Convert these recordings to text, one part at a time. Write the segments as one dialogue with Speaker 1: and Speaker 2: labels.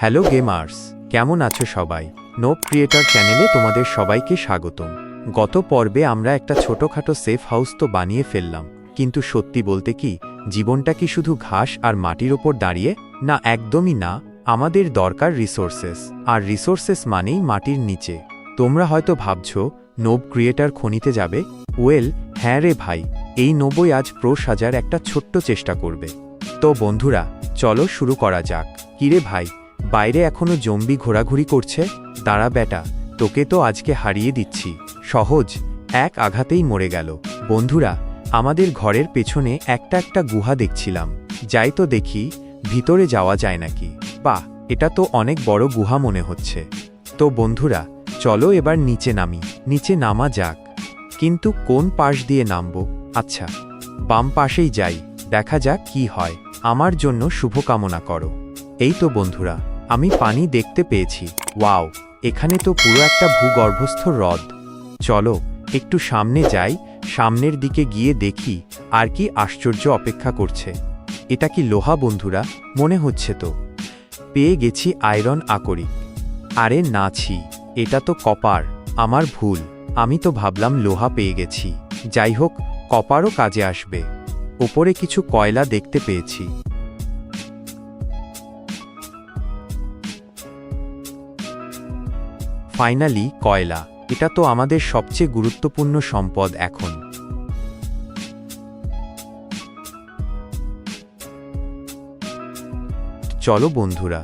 Speaker 1: Hello gamers, কেমন আছো সবাই? নোব ক্রিয়েটর চ্যানেলে তোমাদের সবাইকে স্বাগতম। গত পর্বে আমরা একটা ছোটখাটো সেফ হাউস তো বানিয়ে ফেললাম, কিন্তু সত্যি বলতে কি, জীবনটা কি শুধু ঘাস আর মাটির ওপর দাঁড়িয়ে? না, একদমই না। আমাদের দরকার রিসোর্সেস, আর রিসোর্সেস মানেই মাটির নিচে। তোমরা হয়তো ভাবছ, নোব ক্রিয়েটর খনিতে যাবে? ওয়েল হ্যাঁ রে ভাই, এই নবই আজ প্রো সাজার একটা ছোট্ট চেষ্টা করবে। তো বন্ধুরা, চলো শুরু করা যাক। কিরে ভাই বাইরে এখনও জম্বি ঘোরাঘুরি করছে? দাঁড়া বেটা, তোকে তো আজকে হারিয়ে দিচ্ছি। সহজ, এক আঘাতেই মরে গেল। বন্ধুরা, আমাদের ঘরের পেছনে একটা একটা গুহা দেখছিলাম। যাই তো দেখি, ভিতরে যাওয়া যায় নাকি? বাহ, এটা তো অনেক বড় গুহা মনে হচ্ছে। তো বন্ধুরা, চলো এবার নিচে নামি। নিচে নামা যাক। কিন্তু কোন পাশ দিয়ে নামব? আচ্ছা বাম পাশেই যাই। দেখা যাক কি হয়। আমার জন্য শুভকামনা করো। এই তো বন্ধুরা আমি পানি দেখতে পেয়েছি। ওয়াও, এখানে তো পুরো একটা ভূগর্ভস্থ হ্রদ। চলো, একটু সামনে যাই, সামনের দিকে গিয়ে দেখি, আর কি আশ্চর্য অপেক্ষা করছে। এটা কি লোহা, বন্ধুরা? মনে হচ্ছে তো। পেয়ে গেছি আয়রন আকরি আরে নাছি এটা তো কপার, আমার ভুল। আমি তো ভাবলাম লোহা পেয়ে গেছি। যাই হোক, কপারও কাজে আসবে। ওপরে কিছু কয়লা দেখতে পেয়েছি। ফাইনালি কয়লা। এটা তো আমাদের সবচেয়ে গুরুত্বপূর্ণ সম্পদ এখন। চলো বন্ধুরা,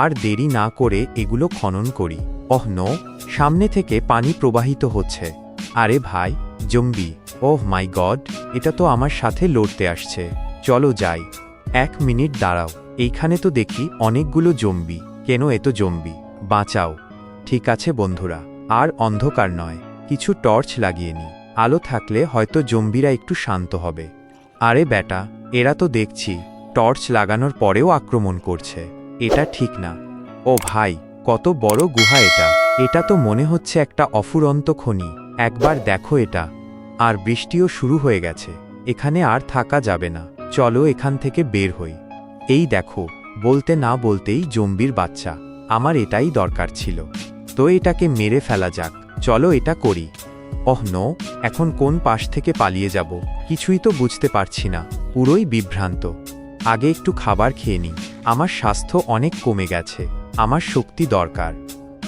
Speaker 1: আর দেরি না করে এগুলো খনন করি। ওহ নো, সামনে থেকে পানি প্রবাহিত হচ্ছে। আরে ভাই জম্বি ওহ মাই গড, এটা তো আমার সাথে লড়তে আসছে। চলো যাই। এক মিনিট দাঁড়াও। এইখানে তো দেখি অনেকগুলো জম্বি কেন এত জম্বি বাঁচাও। ঠিক আছে বন্ধুরা, আর অন্ধকার নয়, কিছু টর্চ লাগিয়ে নি। আলো থাকলে হয়তো জম্বিরা একটু শান্ত হবে। আরে বেটা এরা তো দেখছি, টর্চ লাগানোর পরেও আক্রমণ করছে। এটা ঠিক না। ও ভাই, কত বড় গুহা এটা। এটা তো মনে হচ্ছে একটা অফুরন্ত খনি। একবার দেখো এটা। আর বৃষ্টিও শুরু হয়ে গেছে। এখানে আর থাকা যাবে না। চলো এখান থেকে বের হই। এই দেখো, বলতে না বলতেই জম্বির বাচ্চা। আমার এটাই দরকার ছিল। তো এটাকে মেরে ফেলা যাক, চলো এটা করি। ওহ নো, এখন কোন পাশ থেকে পালিয়ে যাব, কিছুই তো বুঝতে পারছি না, পুরোই বিভ্রান্ত। আগে একটু খাবার খেয়ে নিই আমার স্বাস্থ্য অনেক কমে গেছে, আমার শক্তি দরকার।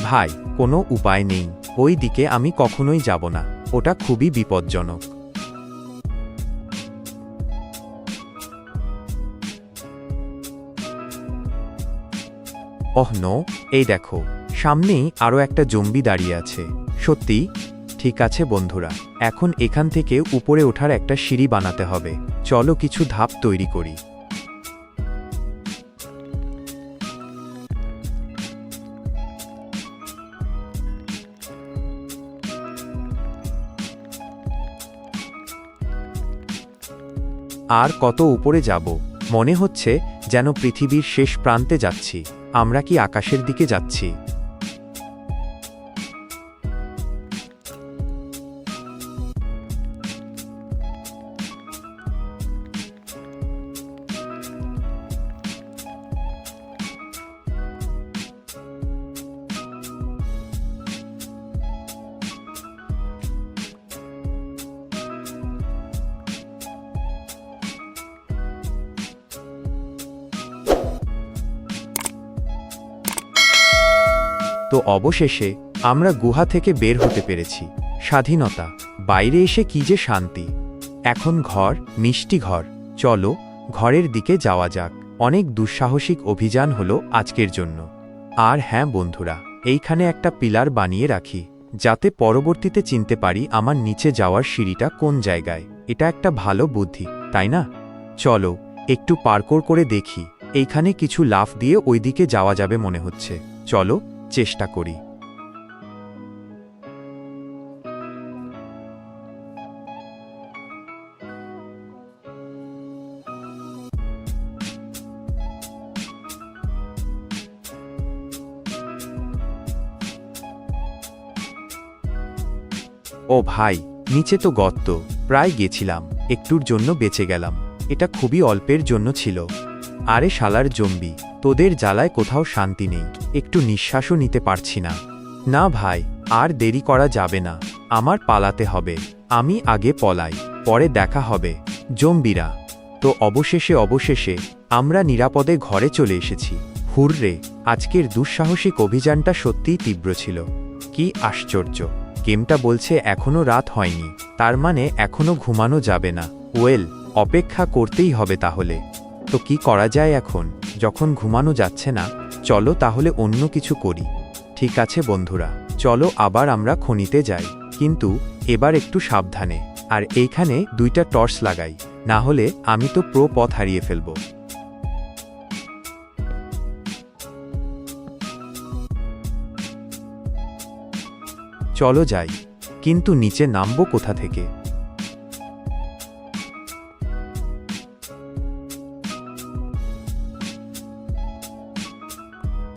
Speaker 1: ভাই, কোনো উপায় নেই, ওই দিকে আমি কখনোই যাব না, ওটা খুবই বিপজ্জনক। ওহ নো, এই দেখো সামনেই আরও একটা জম্বি দাঁড়িয়ে আছে। সত্যি? ঠিক আছে বন্ধুরা, এখন এখান থেকে উপরে ওঠার একটা সিঁড়ি বানাতে হবে। চলো কিছু ধাপ তৈরি করি। আর কত উপরে যাব? মনে হচ্ছে যেন পৃথিবীর শেষ প্রান্তে যাচ্ছি। আমরা কি আকাশের দিকে যাচ্ছি? তো অবশেষে আমরা গুহা থেকে বের হতে পেরেছি। স্বাধীনতা। বাইরে এসে কি যে শান্তি। এখন ঘর, মিষ্টি ঘর। চলো, ঘরের দিকে যাওয়া যাক। অনেক দুঃসাহসিক অভিযান হলো আজকের জন্য। আর হ্যাঁ বন্ধুরা, এইখানে একটা পিলার বানিয়ে রাখি, যাতে পরবর্তীতে চিনতে পারি আমার নিচে যাওয়ার সিঁড়িটা কোন জায়গায়। এটা একটা ভালো বুদ্ধি, তাই না? চলো, একটু পারকোর করে দেখি। এইখানে কিছু লাফ দিয়ে ওইদিকে যাওয়া যাবে মনে হচ্ছে। চলো চেষ্টা করি। ও ভাই, নিচে তো গর্ত, প্রায় গেছিলাম, একটুর জন্য বেঁচে গেলাম, এটা খুবই অল্পের জন্য ছিল। আরে শালার জম্বি। তোদের জ্বালায় কোথাও শান্তি নেই, একটু নিঃশ্বাসও নিতে পারছি না। না ভাই, আর দেরি করা যাবে না, আমার পালাতে হবে, আমি আগে পলাই, পরে দেখা হবে, জম্বিরা। তো অবশেষে অবশেষে, আমরা নিরাপদে ঘরে চলে এসেছি। হুররে, আজকের দুঃসাহসিক অভিযানটা সত্যিই তীব্র ছিল। কি আশ্চর্য, গেমটা বলছে এখনও রাত হয়নি, তার মানে এখনও ঘুমানো যাবে না। ওয়েল, অপেক্ষা করতেই হবে তাহলে। তো কি করা যায় এখন? যখন ঘুমানো যাচ্ছে না, চলো তাহলে অন্য কিছু করি। ঠিক আছে বন্ধুরা, চলো আবার আমরা খনিতে যাই। কিন্তু এবার একটু সাবধানে, আর এইখানে দুইটা টর্চ লাগাই, না হলে আমি তো প্রো পথ হারিয়ে ফেলব। চলো যাই, কিন্তু নিচে নামবো কোথা থেকে?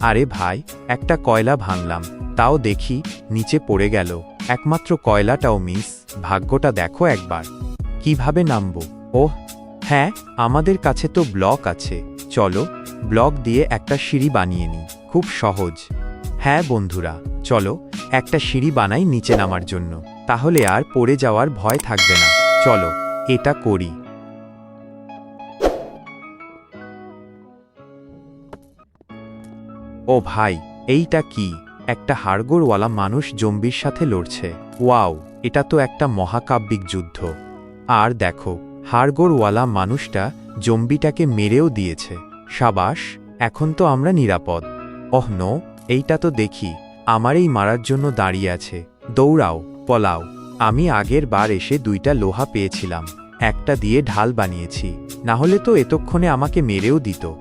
Speaker 1: আরে ভাই, একটা কয়লা ভাঙলাম, তাও দেখি নিচে পড়ে গেল, একমাত্র কয়লাটাও মিস, ভাগ্যটা দেখো একবার। কীভাবে নামবো? ওহ হ্যাঁ আমাদের কাছে তো ব্লক আছে, চলো, ব্লক দিয়ে একটা সিঁড়ি বানিয়ে নিই, খুব সহজ। হ্যাঁ বন্ধুরা, চলো, একটা সিঁড়ি বানাই নিচে নামার জন্য, তাহলে আর পড়ে যাওয়ার ভয় থাকবে না, চলো, এটা করি। ও ভাই, এইটা কি? একটা হাড়গোড়ওয়ালা মানুষ জম্বির সাথে লড়ছে। ওয়াও, এটা তো একটা মহাকাব্যিক যুদ্ধ। আর দেখো, হাড়গোড়ওয়ালা মানুষটা জম্বিটাকে মেরেও দিয়েছে। সাবাস, এখন তো আমরা নিরাপদ। ওহ নো, এইটা তো দেখি আমারই মারার জন্য দাঁড়িয়ে আছে। দৌড়াও, পলাও। আমি আগের বার এসে দুইটা লোহা পেয়েছিলাম। একটা দিয়ে ঢাল বানিয়েছি। না হলে তো এতক্ষণে আমাকে মেরেও দিত।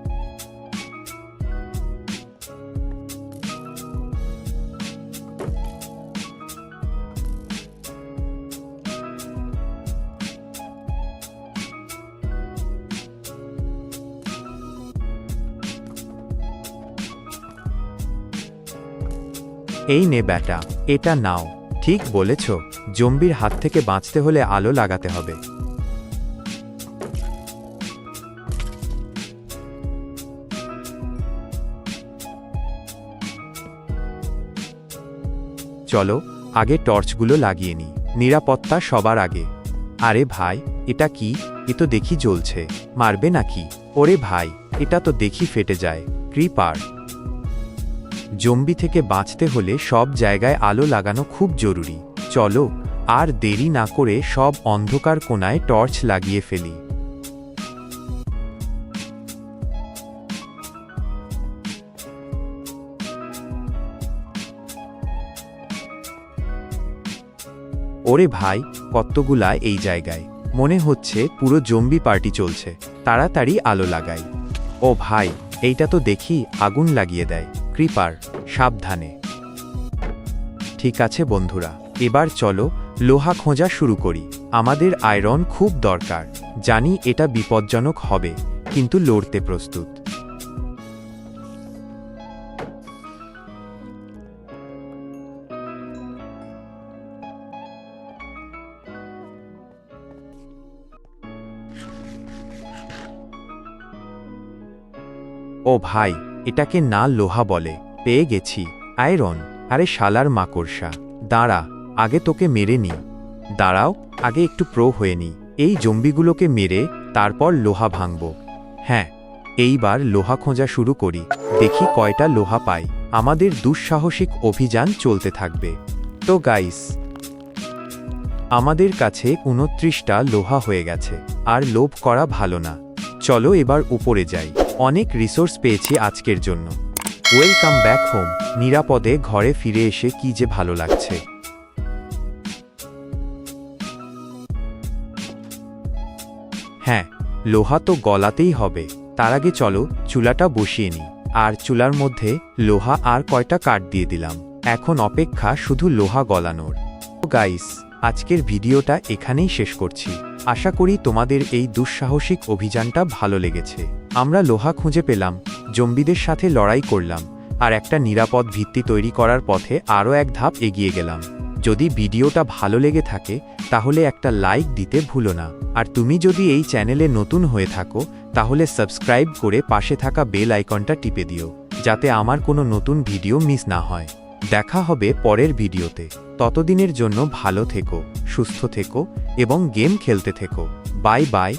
Speaker 1: এই নে ব্যাটা, এটা নাও। ঠিক বলেছ, জম্বির হাত থেকে বাঁচতে হলে আলো লাগাতে হবে। চলো, আগে টর্চগুলো লাগিয়ে নিই নিরাপত্তা সবার আগে। আরে ভাই, এটা কি? এ তো দেখি জ্বলছে। মারবে নাকি? ওরে ভাই, এটা তো দেখি ফেটে যায়। ক্রিপার। জম্বি থেকে বাঁচতে হলে সব জায়গায় আলো লাগানো খুব জরুরি। চলো, আর দেরি না করে সব অন্ধকার কোণায় টর্চ লাগিয়ে ফেলি। ওরে ভাই, কতগুলা এই জায়গায়। মনে হচ্ছে পুরো জম্বি পার্টি চলছে। তাড়াতাড়ি আলো লাগাই। ও ভাই, এইটা তো দেখি, আগুন লাগিয়ে দেয়। কৃপার সাবধানে। ঠিক আছে বন্ধুরা, এবার চলো লোহা খোঁজা শুরু করি। আমাদের আয়রন খুব দরকার, জানি এটা বিপজ্জনক হবে, কিন্তু লড়তে প্রস্তুত। ও ভাই এটাকে না লোহা বলে, পেয়ে গেছি। আয়রন, আরে শালার মাকড়সা। দাঁড়া, আগে তোকে মেরে নি। দাঁড়াও, আগে একটু প্রো হয়ে নি। এই জম্বিগুলোকে মেরে, তারপর লোহা ভাঙব। হ্যাঁ এইবার লোহা খোঁজা শুরু করি। দেখি কয়টা লোহা পাই। আমাদের দুঃসাহসিক অভিযান চলতে থাকবে। তো গাইস, আমাদের কাছে উনত্রিশটা লোহা হয়ে গেছে। আর লোভ করা ভালো না। চলো এবার উপরে যাই। অনেক রিসোর্স পেয়েছি আজকের জন্য। ওয়েলকাম ব্যাক হোম নিরাপদে ঘরে ফিরে এসে কি যে ভালো লাগছে। হ্যাঁ লোহা তো গলাতেই হবে। তার আগে চলো, চুলাটা বসিয়ে নিই। আর চুলার মধ্যে লোহা আর কয়টা কাঠ দিয়ে দিলাম। এখন অপেক্ষা শুধু লোহা গলানোর। গাইস আজকের ভিডিওটা এখানেই শেষ করছি। আশা করি তোমাদের এই দুঃসাহসিক অভিযানটা ভালো লেগেছে। আমরা লোহা খুঁজে পেলাম, জম্বিদের সাথে লড়াই করলাম, আর একটা নিরাপদ ভিত্তি তৈরি করার পথে আরও এক ধাপ এগিয়ে গেলাম। যদি ভিডিওটা ভালো লেগে থাকে, তাহলে একটা লাইক দিতে ভুলো না। আর তুমি যদি এই চ্যানেলে নতুন হয়ে থাকো, তাহলে সাবস্ক্রাইব করে পাশে থাকা বেল আইকনটা টিপে দিও, যাতে আমার কোনো নতুন ভিডিও মিস না হয়। দেখা হবে পরের ভিডিওতে। ততদিনের জন্য ভালো থেকো, সুস্থ থেকো এবং গেম খেলতে থেকো। Bye bye.